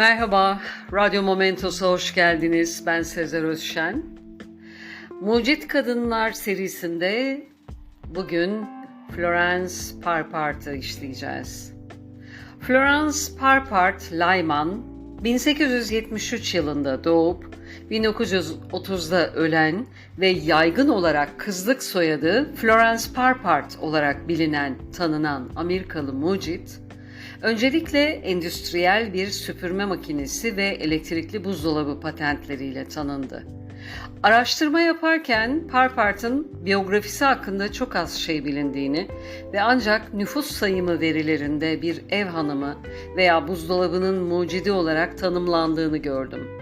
Merhaba, Radyo Momentos'a hoş geldiniz. Ben Sezer Özşen. Mucit Kadınlar serisinde bugün Florence Parpart'ı işleyeceğiz. Florence Parpart Lyman, 1873 yılında doğup 1930'da ölen ve yaygın olarak kızlık soyadı Florence Parpart olarak bilinen, tanınan Amerikalı mucit, Öncelikle endüstriyel bir süpürme makinesi ve elektrikli buzdolabı patentleriyle tanındı. Araştırma yaparken Parpart'ın biyografisi hakkında çok az şey bilindiğini ve ancak nüfus sayımı verilerinde bir ev hanımı veya buzdolabının mucidi olarak tanımlandığını gördüm.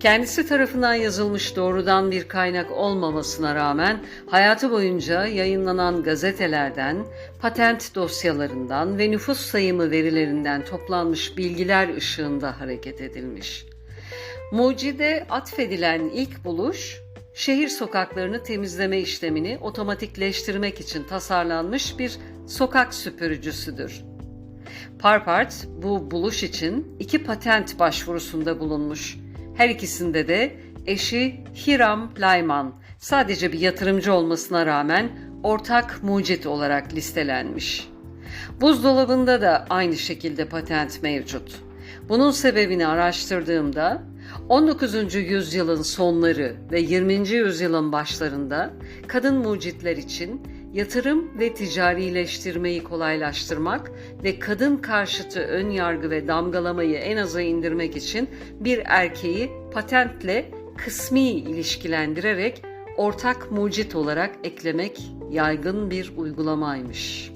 Kendisi tarafından yazılmış doğrudan bir kaynak olmamasına rağmen hayatı boyunca yayınlanan gazetelerden, patent dosyalarından ve nüfus sayımı verilerinden toplanmış bilgiler ışığında hareket edilmiş. Mucide atfedilen ilk buluş, şehir sokaklarını temizleme işlemini otomatikleştirmek için tasarlanmış bir sokak süpürücüsüdür. Parpart bu buluş için iki patent başvurusunda bulunmuş. Her ikisinde de eşi Hiram Lyman sadece bir yatırımcı olmasına rağmen ortak mucit olarak listelenmiş. Buzdolabında da aynı şekilde patent mevcut. Bunun sebebini araştırdığımda 19. yüzyılın sonları ve 20. yüzyılın başlarında kadın mucitler için yatırım ve ticarileştirmeyi kolaylaştırmak ve kadın karşıtı ön yargı ve damgalamayı en aza indirmek için bir erkeği patentle kısmi ilişkilendirerek ortak mucit olarak eklemek yaygın bir uygulamaymış.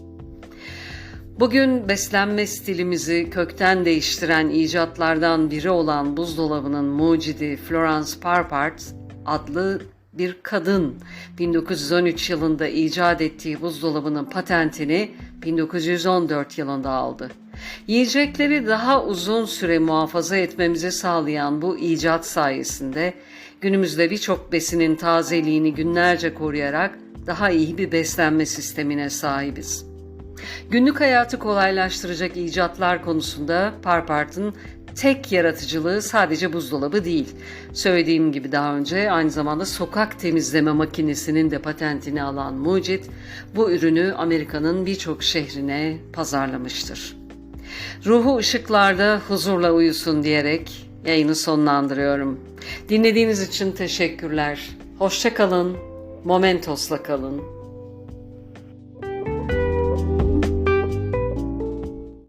Bugün beslenme stilimizi kökten değiştiren icatlardan biri olan buzdolabının mucidi Florence Parpart adlı bir kadın 1913 yılında icat ettiği buzdolabının patentini 1914 yılında aldı. Yiyecekleri daha uzun süre muhafaza etmemizi sağlayan bu icat sayesinde günümüzde birçok besinin tazeliğini günlerce koruyarak daha iyi bir beslenme sistemine sahibiz. Günlük hayatı kolaylaştıracak icatlar konusunda Parpart'ın tek yaratıcılığı sadece buzdolabı değil. Söylediğim gibi daha önce aynı zamanda sokak temizleme makinesinin de patentini alan Mucit bu ürünü Amerika'nın birçok şehrine pazarlamıştır. Ruhu ışıklarda huzurla uyusun diyerek yayını sonlandırıyorum. Dinlediğiniz için teşekkürler. Hoşça kalın. Momentos'la kalın.